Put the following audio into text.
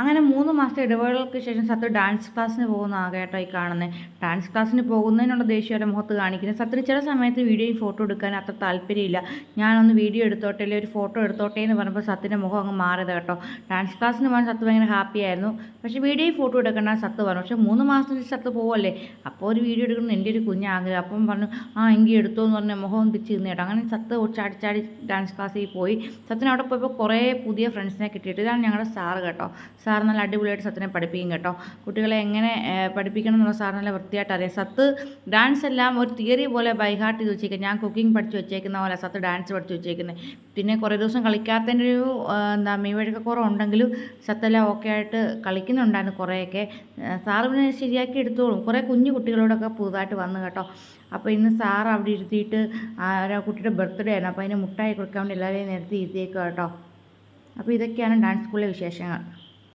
അങ്ങനെ മൂന്ന് മാസത്തെ ഇടവേളകൾക്ക് ശേഷം സത്ത് ഡാൻസ് ക്ലാസ്സിന് പോകുന്ന ആകേട്ടോ ഈ കാണുന്നത് ഡാൻസ് ക്ലാസ്സിന് പോകുന്നതിനുള്ള ദേഷ്യം മുഖത്ത് കാണിക്കുന്നത് സത്തിന് ചില സമയത്ത് വീഡിയോയും ഫോട്ടോ എടുക്കാൻ അത്ര താല്പര്യമില്ല. ഞാനൊന്ന് വീഡിയോ എടുത്തോട്ടെ അല്ലെങ്കിൽ ഒരു ഫോട്ടോ എടുത്തോട്ടേ എന്ന് പറഞ്ഞപ്പോൾ സത്തിന്റെ മുഖം അങ്ങ് മാറിയത് കേട്ടോ. ഡാൻസ് ക്ലാസ്സിന് പോകാൻ സത്ത് ഭയങ്കര ഹാപ്പി ആയിരുന്നു. പക്ഷേ വീഡിയോയും ഫോട്ടോ എടുക്കേണ്ട സത്ത് പറഞ്ഞു. പക്ഷേ മൂന്ന് മാസത്തിന് സത്ത് പോവല്ലേ? അപ്പോൾ ഒരു വീഡിയോ എടുക്കുന്ന എന്റെ ഒരു കുഞ്ഞാഗ്രഹം അപ്പം പറഞ്ഞു ആ എങ്കിൽ എടുത്തോ എന്ന് പറഞ്ഞ മുഖം തിരിച്ച് നിന്ന് കേട്ടോ. അങ്ങനെ സത്ത് ചാടി ചാടി ഡാൻസ് ക്ലാസ്സിൽ പോയി. സത്തിന് അവിടെ പോയപ്പോൾ കുറേ പുതിയ ഫ്രണ്ട്സിനെ കിട്ടിയിട്ട് ഇതാണ് ഞങ്ങളുടെ സാറ് കേട്ടോ. സാർ നല്ല അടിപൊളിയായിട്ട് സത്തിനെ പഠിപ്പിക്കും കേട്ടോ. കുട്ടികളെ എങ്ങനെ പഠിപ്പിക്കണം എന്നുള്ള സാർ നല്ല വൃത്തിയായിട്ട് അറിയാം. സത്ത് ഡാൻസ് എല്ലാം ഒരു തിയറി പോലെ ബൈഹാർട്ട് ചെയ്ത് വെച്ചേക്കുക ഞാൻ കുക്കിംഗ് പഠിച്ച് വെച്ചേക്കുന്ന പോലെ സത്ത് ഡാൻസ് പഠിച്ച് വെച്ചേക്കുന്നത് പിന്നെ കുറേ ദിവസം കളിക്കാത്തതിന്റെ ഒരു എന്താ മീവഴക്ക കുറവുണ്ടെങ്കിലും സത്തെല്ലാം ഓക്കെ ആയിട്ട് കളിക്കുന്നുണ്ടായിരുന്നു കുറേയൊക്കെ. സാറ് പിന്നെ ശരിയാക്കി എടുത്തോളും. കുറേ കുഞ്ഞു കുട്ടികളോടൊക്കെ പുതുതായിട്ട് വന്നു കേട്ടോ. അപ്പോൾ ഇന്ന് സാർ അവിടെ ഇരുത്തിയിട്ട് ആ കുട്ടിയുടെ ബർത്ത്ഡേ ആയിരുന്നു. അപ്പോൾ അതിന് മുട്ടായി കൊടുക്കാൻ വേണ്ടി എല്ലാവരെയും നിരത്തി ഇരുത്തിയേക്കുക കേട്ടോ. അപ്പോൾ ഇതൊക്കെയാണ് ഡാൻസ് സ്കൂളിലെ വിശേഷങ്ങൾ.